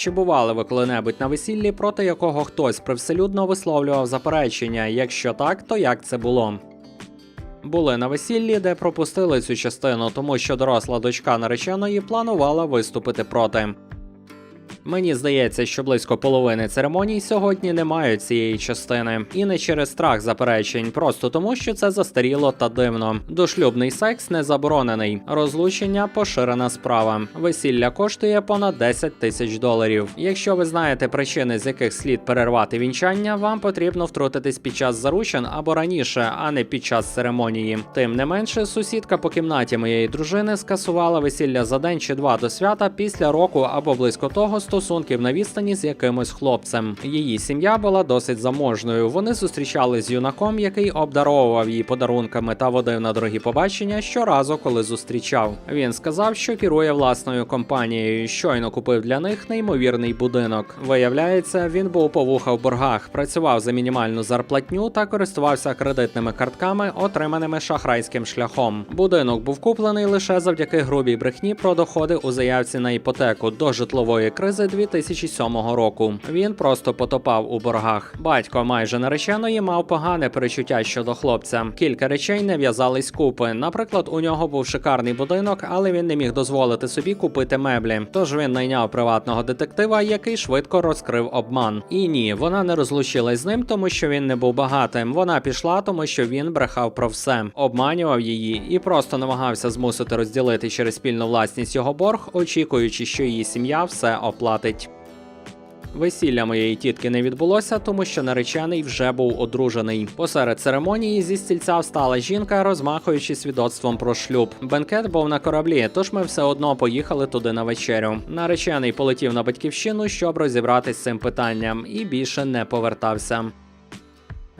Чи бували ви коли-небудь на весіллі, проти якого хтось привселюдно висловлював заперечення? Якщо так, то як це було? Були на весіллі, де пропустили цю частину, тому що доросла дочка нареченої планувала виступити проти. Мені здається, що близько половини церемоній сьогодні не мають цієї частини, і не через страх заперечень, просто тому, що це застаріло та дивно. Дошлюбний секс не заборонений. Розлучення поширена справа. Весілля коштує понад 10 тисяч доларів. Якщо ви знаєте причини, з яких слід перервати вінчання, вам потрібно втрутитись під час заручин або раніше, а не під час церемонії. Тим не менше, сусідка по кімнаті моєї дружини скасувала весілля за день чи два до свята після року або близько того стосунків на відстані з якимось хлопцем. Її сім'я була досить заможною. Вони зустрічались з юнаком, який обдаровував її подарунками та водив на дорогі побачення щоразу, коли зустрічав. Він сказав, що керує власною компанією. Щойно купив для них неймовірний будинок. Виявляється, він був по вуха в боргах, працював за мінімальну зарплатню та користувався кредитними картками, отриманими шахрайським шляхом. Будинок був куплений лише завдяки грубій брехні про доходи у заявці на іпотеку до житлової кризи 2007 року. Він просто потопав у боргах. Батько майже нареченої мав погане перечуття щодо хлопця. Кілька речей не в'язались купи. Наприклад, у нього був шикарний будинок, але він не міг дозволити собі купити меблі. Тож він найняв приватного детектива, який швидко розкрив обман. І ні, вона не розлучилась з ним, тому що він не був багатим. Вона пішла, тому що він брехав про все, обманював її і просто намагався змусити розділити через спільну власність його борг, очікуючи, що її сім'я все оплатить. Весілля моєї тітки не відбулося, тому що наречений вже був одружений. Посеред церемонії зі стільця встала жінка, розмахуючи свідоцтвом про шлюб. Бенкет був на кораблі, тож ми все одно поїхали туди на вечерю. Наречений полетів на батьківщину, щоб розібратись з цим питанням, і більше не повертався.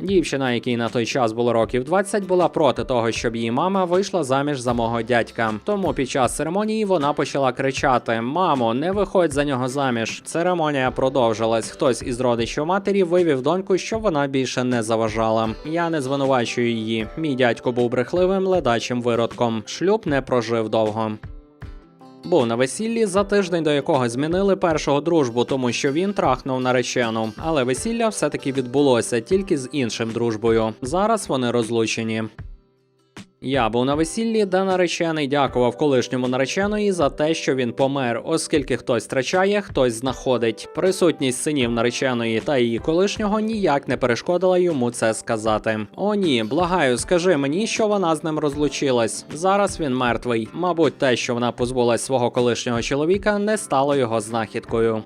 Дівчина, якій на той час було років 20, була проти того, щоб її мама вийшла заміж за мого дядька. Тому під час церемонії вона почала кричати: Мамо, не виходь за нього заміж. Церемонія продовжилась. Хтось із родичів матері вивів доньку, щоб вона більше не заважала. Я не звинувачую її. Мій дядько був брехливим ледачим виродком. Шлюб не прожив довго. Був на весіллі за тиждень, до якого змінили першого дружбу, тому що він трахнув наречену. Але весілля все-таки відбулося тільки з іншим дружбою. Зараз вони розлучені. Я був на весіллі, де наречений дякував колишньому нареченої за те, що він помер, оскільки хтось втрачає, хтось знаходить. Присутність синів нареченої та її колишнього ніяк не перешкодила йому це сказати. О, ні, благаю, скажи мені, що вона з ним розлучилась. Зараз він мертвий. Мабуть, те, що вона позбулась свого колишнього чоловіка, не стало його знахідкою.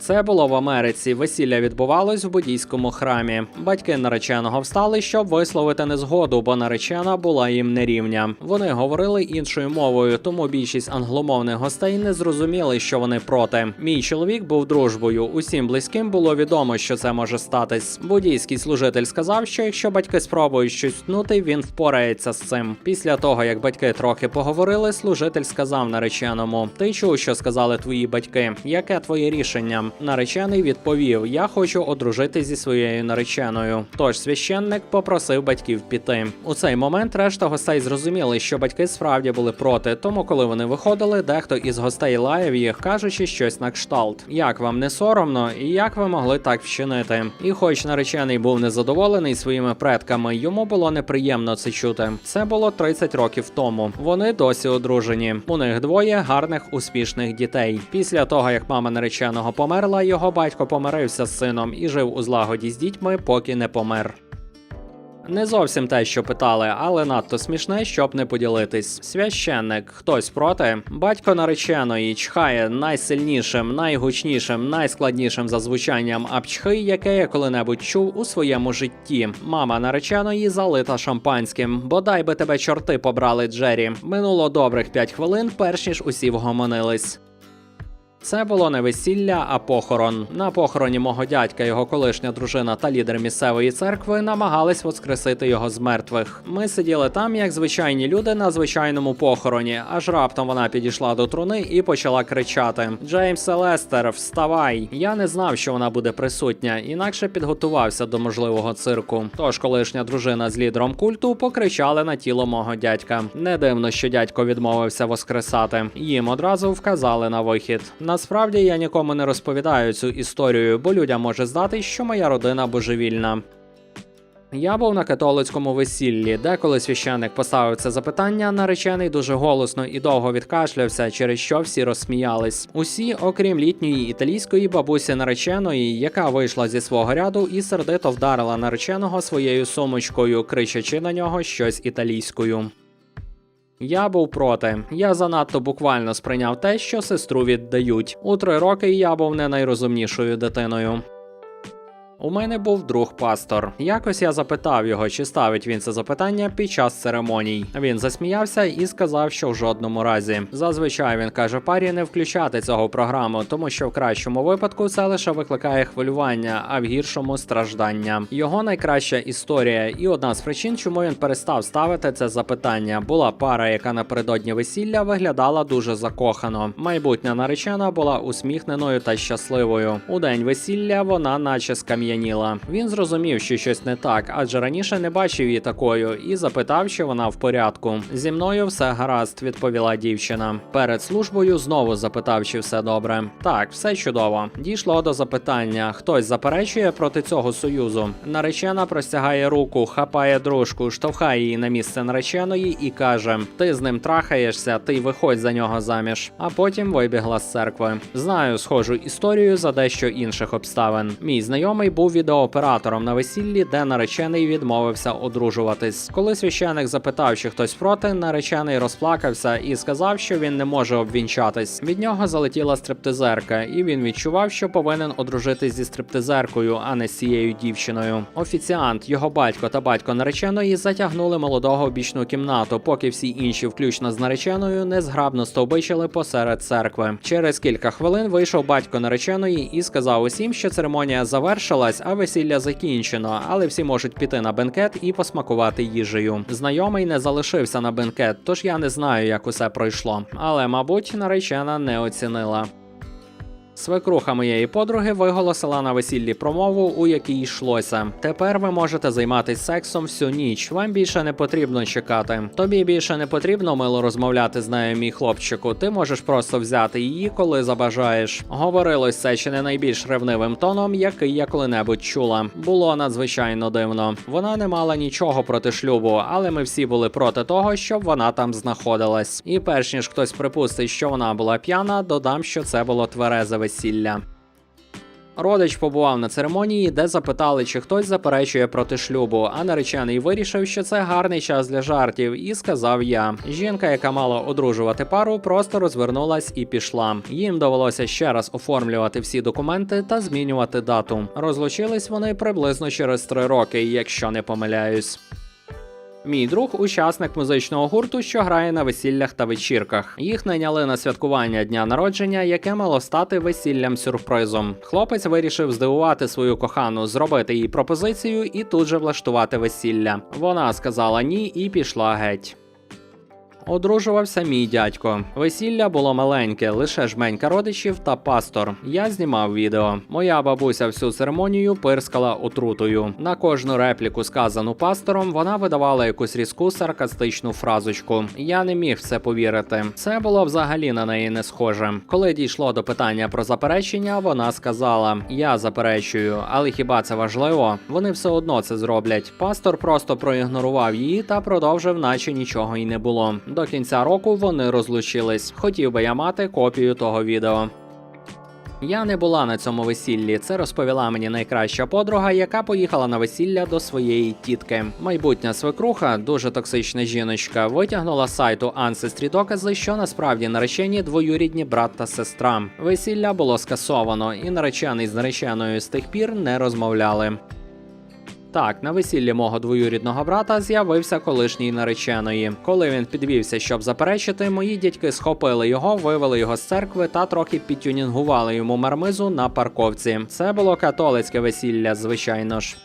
Це було в Америці. Весілля відбувалось в буддійському храмі. Батьки нареченого встали, щоб висловити незгоду, бо наречена була їм нерівня. Вони говорили іншою мовою, тому більшість англомовних гостей не зрозуміли, що вони проти. Мій чоловік був дружбою. Усім близьким було відомо, що це може статись. Буддійський служитель сказав, що якщо батьки спробують щось тнути, він впорається з цим. Після того, як батьки трохи поговорили, служитель сказав нареченому: Ти чув, що сказали твої батьки? Яке твоє рішення? Наречений відповів: Я хочу одружити зі своєю нареченою. Тож священник попросив батьків піти. У цей момент решта гостей зрозуміли, що батьки справді були проти. Тому, коли вони виходили, дехто із гостей лаяв їх, кажучи щось на кшталт: як вам не соромно, і як ви могли так вчинити? І, хоч наречений був незадоволений своїми предками, йому було неприємно це чути. Це було 30 років тому. Вони досі одружені. У них двоє гарних успішних дітей. Після того, як мама нареченого померла, його батько помирився з сином і жив у злагоді з дітьми, поки не помер. Не зовсім те, що питали, але надто смішне, щоб не поділитись. Священник, хтось проти. Батько нареченої чхає найсильнішим, найгучнішим, найскладнішим за звучанням апчхи, яке я коли-небудь чув у своєму житті. Мама нареченої залита шампанським. Бодай би тебе чорти побрали, Джері. Минуло добрих 5 хвилин, перш ніж усі вгомонились. Це було не весілля, а похорон. На похороні мого дядька, його колишня дружина та лідер місцевої церкви намагались воскресити його з мертвих. Ми сиділи там, як звичайні люди на звичайному похороні, аж раптом вона підійшла до труни і почала кричати: Джеймс Лестер, вставай! Я не знав, що вона буде присутня, інакше підготувався до можливого цирку. Тож колишня дружина з лідером культу покричали на тіло мого дядька. Не дивно, що дядько відмовився воскресати. Їм одразу вказали на вихід. Насправді я нікому не розповідаю цю історію, бо людям може здати, що моя родина божевільна. Я був на католицькому весіллі, де коли священник поставив це запитання, наречений дуже голосно і довго відкашлявся, через що всі розсміялись. Усі, окрім літньої італійської бабусі нареченої, яка вийшла зі свого ряду і сердито вдарила нареченого своєю сумочкою, кричачи на нього щось італійською. Я був проти. Я занадто буквально сприйняв те, що сестру віддають. У три роки я був не найрозумнішою дитиною. У мене був друг пастор. Якось я запитав його, чи ставить він це запитання під час церемоній. Він засміявся і сказав, що в жодному разі. Зазвичай він каже парі не включати цього програму, тому що в кращому випадку це лише викликає хвилювання, а в гіршому страждання. Його найкраща історія, і одна з причин, чому він перестав ставити це запитання, була пара, яка напередодні весілля виглядала дуже закохано. Майбутня наречена була усміхненою та щасливою. У день весілля вона, наче скам'яніла. Він зрозумів, що щось не так, адже раніше не бачив її такою, і запитав, чи вона в порядку. Зі мною все гаразд, відповіла дівчина. Перед службою знову запитав, чи все добре. Так, все чудово. Дійшло до запитання: хтось заперечує проти цього союзу. Наречена простягає руку, хапає дружку, штовхає її на місце нареченої і каже: Ти з ним трахаєшся, ти виходь за нього заміж. А потім вибігла з церкви. Знаю схожу історію за дещо інших обставин. Мій знайомий був відеооператором на весіллі, де наречений відмовився одружуватись. Коли священик запитав, чи хтось проти, наречений розплакався і сказав, що він не може обвінчатись. Від нього залетіла стриптизерка, і він відчував, що повинен одружитись зі стриптизеркою, а не з цією дівчиною. Офіціант, його батько та батько нареченої затягнули молодого в бічну кімнату, поки всі інші, включно з нареченою, незграбно стовбичили посеред церкви. Через кілька хвилин вийшов батько нареченої і сказав усім, що церемонія завершилась, а весілля закінчено, але всі можуть піти на бенкет і посмакувати їжею. Знайомий не залишився на бенкет, тож я не знаю, як усе пройшло. Але, мабуть, наречена не оцінила. Свекруха моєї подруги виголосила на весіллі промову, у якій йшлося. Тепер ви можете займатися сексом всю ніч. Вам більше не потрібно чекати. Тобі більше не потрібно мило розмовляти з нею, мій хлопчику. Ти можеш просто взяти її, коли забажаєш. Говорилось це чи не найбільш ревнивим тоном, який я коли-небудь чула. Було надзвичайно дивно. Вона не мала нічого проти шлюбу, але ми всі були проти того, щоб вона там знаходилась. І перш ніж хтось припустить, що вона була п'яна, додам, що це було тверезе весілля. Родич побував на церемонії, де запитали, чи хтось заперечує проти шлюбу, а наречений вирішив, що це гарний час для жартів, і сказав я. Жінка, яка мала одружувати пару, просто розвернулась і пішла. Їм довелося ще раз оформлювати всі документи та змінювати дату. Розлучились вони приблизно через три роки, якщо не помиляюсь. Мій друг учасник музичного гурту, що грає на весіллях та вечірках. Їх найняли на святкування дня народження, яке мало стати весіллям сюрпризом. Хлопець вирішив здивувати свою кохану, зробити їй пропозицію і тут же влаштувати весілля. Вона сказала ні і пішла геть. Одружувався мій дядько. Весілля було маленьке, лише жменька родичів та пастор. Я знімав відео. Моя бабуся всю церемонію пирскала отрутою. На кожну репліку, сказану пастором, вона видавала якусь різку саркастичну фразочку. Я не міг в це повірити. Це було взагалі на неї не схоже. Коли дійшло до питання про заперечення, вона сказала: Я заперечую, але хіба це важливо? Вони все одно це зроблять. Пастор просто проігнорував її та продовжив, наче нічого й не було. До кінця року вони розлучились. Хотів би я мати копію того відео. Я не була на цьому весіллі. Це розповіла мені найкраща подруга, яка поїхала на весілля до своєї тітки. Майбутня свекруха, дуже токсична жіночка, витягнула з сайту Ancestry докази, що насправді наречені двоюрідні брат та сестра. Весілля було скасовано, і наречений з нареченою з тих пір не розмовляли. Так, на весіллі мого двоюрідного брата з'явився колишній нареченої. Коли він підвівся, щоб заперечити, мої дядьки схопили його, вивели його з церкви та трохи підтюнінгували йому мармизу на парковці. Це було католицьке весілля, звичайно ж.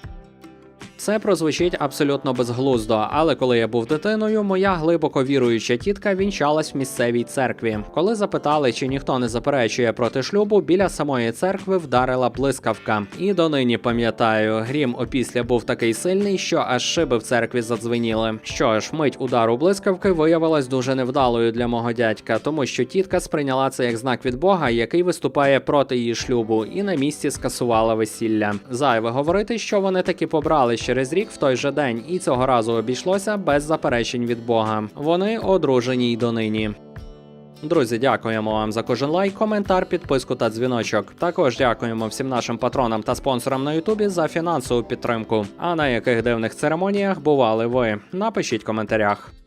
Це прозвучить абсолютно безглуздо, але коли я був дитиною, моя глибоко віруюча тітка вінчалась в місцевій церкві. Коли запитали, чи ніхто не заперечує проти шлюбу, біля самої церкви вдарила блискавка. І донині пам'ятаю, грім опісля був такий сильний, що аж шиби в церкві задзвеніли. Що ж, мить удару блискавки виявилась дуже невдалою для мого дядька, тому що тітка сприйняла це як знак від Бога, який виступає проти її шлюбу, і на місці скасувала весілля. Зайве говорити, що вони таки побрали через рік в той же день, і цього разу обійшлося без заперечень від Бога. Вони одружені й донині. Друзі, дякуємо вам за кожен лайк, коментар, підписку та дзвіночок. Також дякуємо всім нашим патронам та спонсорам на Ютубі за фінансову підтримку. А на яких дивних церемоніях бували ви? Напишіть в коментарях.